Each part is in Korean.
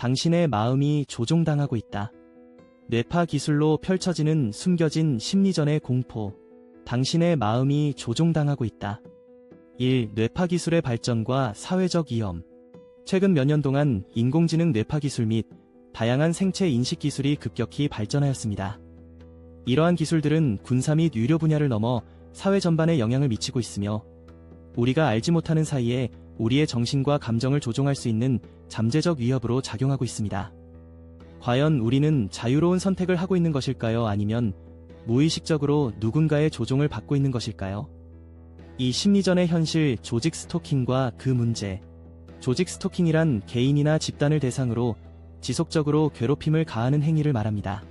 당신의 마음이 조종당하고 있다. 뇌파 기술로 펼쳐지는 숨겨진 심리전의 공포. 당신의 마음이 조종당하고 있다. 1. 뇌파 기술의 발전과 사회적 위험. 최근 몇 년 동안 인공지능 뇌파 기술 및 다양한 생체 인식 기술이 급격히 발전하였습니다. 이러한 기술들은 군사 및 의료 분야를 넘어 사회 전반에 영향을 미치고 있으며 우리가 알지 못하는 사이에 우리의 정신과 감정을 조종할 수 있는 잠재적 위협으로 작용하고 있습니다. 과연 우리는 자유로운 선택을 하고 있는 것일까요? 아니면 무의식적으로 누군가의 조종을 받고 있는 것일까요? 이 심리전의 현실 조직 스토킹과 그 문제. 조직 스토킹이란 개인이나 집단을 대상으로 지속적으로 괴롭힘을 가하는 행위를 말합니다.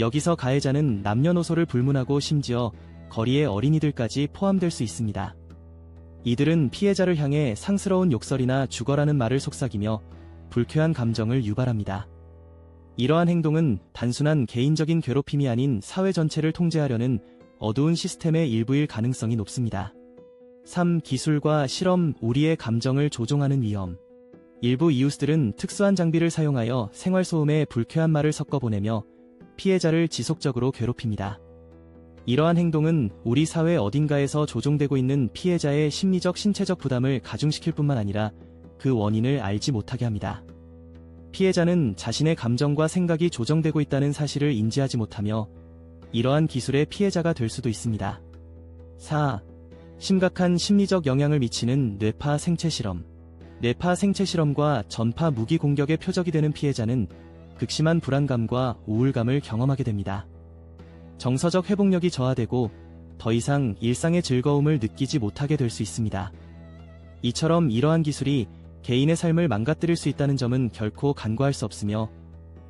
여기서 가해자는 남녀노소를 불문하고 심지어 거리의 어린이들까지 포함될 수 있습니다. 이들은 피해자를 향해 상스러운 욕설이나 죽어라는 말을 속삭이며 불쾌한 감정을 유발합니다. 이러한 행동은 단순한 개인적인 괴롭힘이 아닌 사회 전체를 통제하려는 어두운 시스템의 일부일 가능성이 높습니다. 3. 기술과 실험, 우리의 감정을 조종하는 위험. 일부 이웃들은 특수한 장비를 사용하여 생활소음에 불쾌한 말을 섞어 보내며 피해자를 지속적으로 괴롭힙니다. 이러한 행동은 우리 사회 어딘가에서 조종되고 있는 피해자의 심리적 신체적 부담을 가중시킬 뿐만 아니라 그 원인을 알지 못하게 합니다. 피해자는 자신의 감정과 생각이 조정되고 있다는 사실을 인지하지 못하며 이러한 기술의 피해자가 될 수도 있습니다. 4. 심각한 심리적 영향을 미치는 뇌파 생체 실험. 뇌파 생체 실험과 전파 무기 공격의 표적이 되는 피해자는 극심한 불안감과 우울감을 경험하게 됩니다. 정서적 회복력이 저하되고 더 이상 일상의 즐거움을 느끼지 못하게 될 수 있습니다. 이처럼 이러한 기술이 개인의 삶을 망가뜨릴 수 있다는 점은 결코 간과할 수 없으며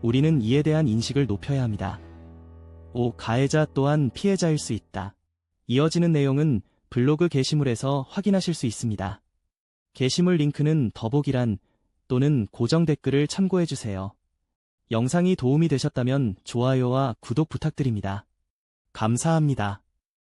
우리는 이에 대한 인식을 높여야 합니다. 5. 가해자 또한 피해자일 수 있다. 이어지는 내용은 블로그 게시물에서 확인하실 수 있습니다. 게시물 링크는 더보기란 또는 고정 댓글을 참고해주세요. 영상이 도움이 되셨다면 좋아요와 구독 부탁드립니다. 감사합니다.